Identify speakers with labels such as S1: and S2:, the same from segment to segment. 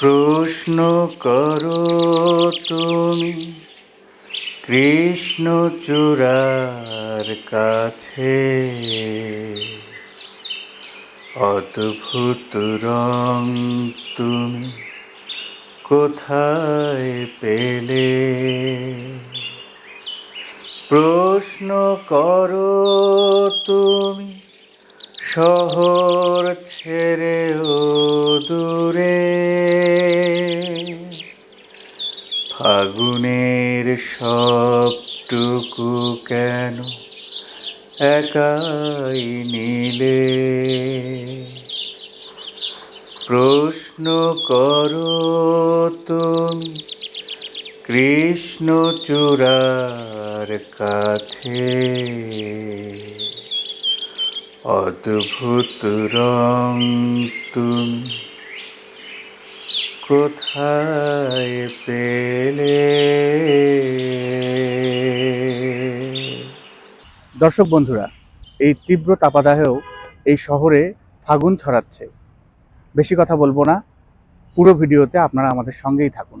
S1: প্রশ্ন করো তুমি। কৃষ্ণচূড়ার কাছে। অদ্ভুত রং তুমি কোথায় পেলে? প্রশ্ন করো তুমি, শহর ছেড়ে ফাগুনের সবটুকু কেন একাই নিলে? প্রশ্ন করো তুমি কৃষ্ণচূড়ার কাছে। অদ্ভুত রং তুমি কোথায় পেলে?
S2: দর্শক বন্ধুরা এই তীব্র তাপাদাহেও এই শহরে ফাগুন ছড়াচ্ছে। বেশি কথা বলব না পুরো ভিডিওতে আপনারা আমাদের সঙ্গেই থাকুন।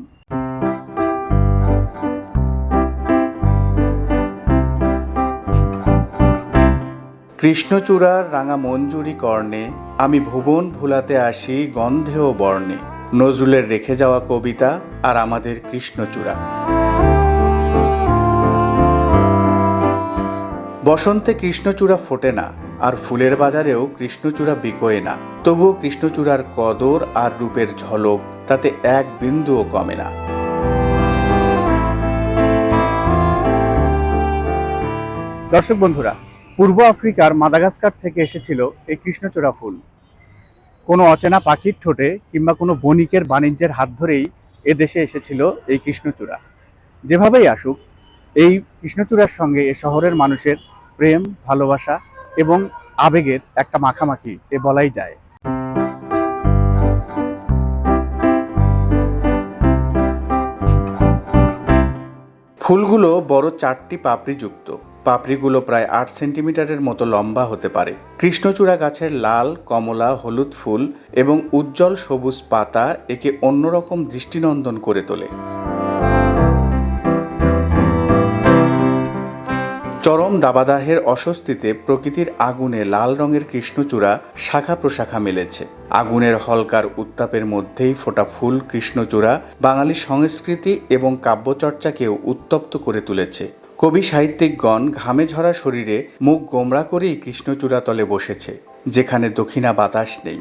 S1: কৃষ্ণচূড়ার রাঙা মঞ্জুরি কর্ণে আমি ভুবন ভুলাতে আসি গন্ধেও বর্ণে। নজরুলের রেখে যাওয়া কবিতা আর আমাদের কৃষ্ণচূড়া। বসন্তে কৃষ্ণচূড়া ফোটে না, আর ফুলের বাজারেও কৃষ্ণচূড়া বিকোয় না। তবুও কৃষ্ণচূড়ার কদর আর রূপের ঝলক তাতে এক বিন্দুও কমে না।
S2: দর্শক বন্ধুরা, পূর্ব আফ্রিকার মাদাগাস্কার থেকে এসেছিল এই কৃষ্ণচূড়া ফুল। কোনো অচেনা পাখির ঠোঁটে কিংবা কোনো বণিকের বাণিজ্যের হাত ধরেই এ দেশে এসেছিল এই কৃষ্ণচূড়া। যেভাবেই আসুক, এই কৃষ্ণচূড়ার সঙ্গে এ শহরের মানুষের প্রেম, ভালোবাসা এবং আবেগের একটা মাখামাখি এ বলাই যায়।
S1: ফুলগুলো বড় চারটি পাপড়িযুক্ত পাপড়িগুলো প্রায় আট সেন্টিমিটারের মতো লম্বা হতে পারে। কৃষ্ণচূড়া গাছের লাল, কমলা, হলুদ ফুল এবং উজ্জ্বল সবুজ পাতা একে অন্যরকম দৃষ্টিনন্দন করে তোলে। চরম দাবাদাহের অস্বস্তিতে প্রকৃতির আগুনে লাল রঙের কৃষ্ণচূড়া শাখা প্রশাখা মেলেছে। আগুনের হলকার উত্তাপের মধ্যেই ফোটা ফুল কৃষ্ণচূড়া বাঙালি সংস্কৃতি এবং কাব্যচর্চাকেও উত্তপ্ত করে তুলেছে। কবি সাহিত্যিকগণ ঘামে ঝরা শরীরে মুখ গোমরা করেই কৃষ্ণচূড়া তলে বসেছে, যেখানে দক্ষিণা বাতাস নেই।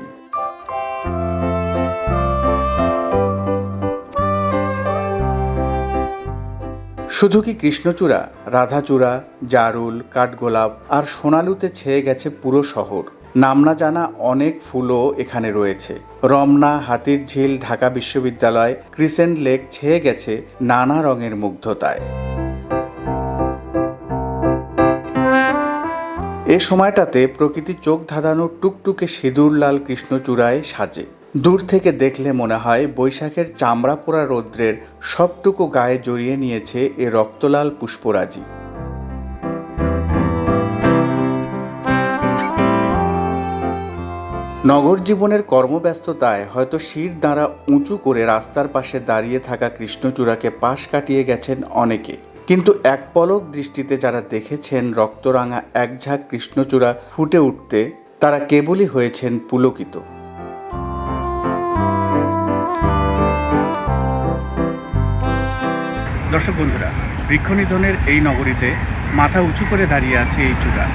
S1: শুধু কি কৃষ্ণচূড়া, রাধাচূড়া, জারুল, কাঠগোলাপ আর সোনালুতে ছেয়ে গেছে পুরো শহর। নাম না জানা অনেক ফুলও এখানে রয়েছে। রমনা হাতির ঝিল ঢাকা বিশ্ববিদ্যালয়, ক্রিসেন্ট লেক ছেয়ে গেছে নানা রঙের মুগ্ধতায়। এ সময়টাতে প্রকৃতি চোখ ধাঁধানো টুকটুকে সিঁদুর লাল কৃষ্ণচূড়ায় সাজে। দূর থেকে দেখলে মনে হয় বৈশাখের চামড়া পোড়া রৌদ্রের সবটুকু গায়ে জড়িয়ে নিয়েছে এ রক্তলাল পুষ্পরাজি। নগর জীবনের কর্মব্যস্ততায় হয়তো শির দাঁড়া উঁচু করে রাস্তার পাশে দাঁড়িয়ে থাকা কৃষ্ণচূড়াকে পাশ কাটিয়ে গেছেন অনেকে। কিন্তু এক পলক দৃষ্টিতে যারা দেখেছেন রক্তরাঙা একঝাঁক কৃষ্ণচূড়া ফুটে উঠতে, তারা কেবলই হয়েছেন পুলকিত।
S2: দর্শক বন্ধুরা, বৃক্ষনিধনের এই নগরীতে মাথা উঁচু করে দাঁড়িয়ে আছে এই চূড়া।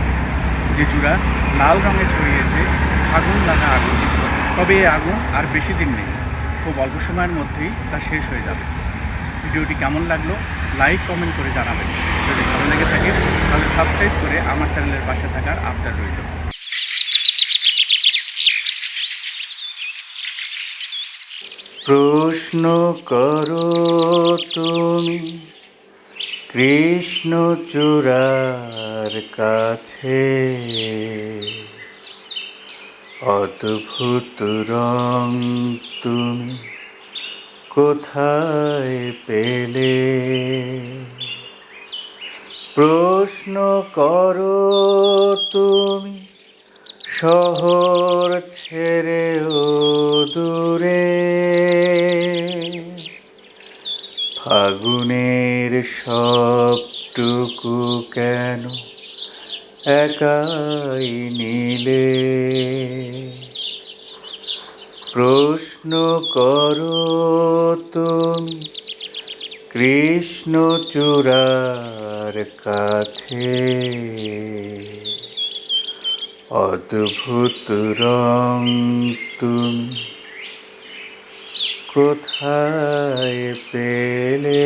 S2: যে চূড়া লাল রঙে ছড়িয়েছে, আগুন লাগা আগুন। তবে এই আগুন আর বেশি দিন নেই। খুব অল্প সময়ের মধ্যেই তা শেষ হয়ে যাবে। ভিডিওটি কেমন লাগল লাইক কমেন্ট করে জানাবেন। যদি ভালো লেগে থাকে, তাহলে সাবস্ক্রাইব করে আমার চ্যানেলের পাশে থাকার আবদার রইল।
S1: প্রশ্ন করো তুমি, কৃষ্ণ কৃষ্ণচূড়ার কাছে। অদ্ভুত রং তুমি কোথায় পেলে? প্রশ্ন করো তুমি, শহর ছেড়ে ও দূরে। ফাগুনের সবটুকু কেন একাই নিলে? প্রশ্ন করো তুমি কৃষ্ণ চূড়ার কাছে। অদ্ভুত রং তুমি কোথায় পেলে?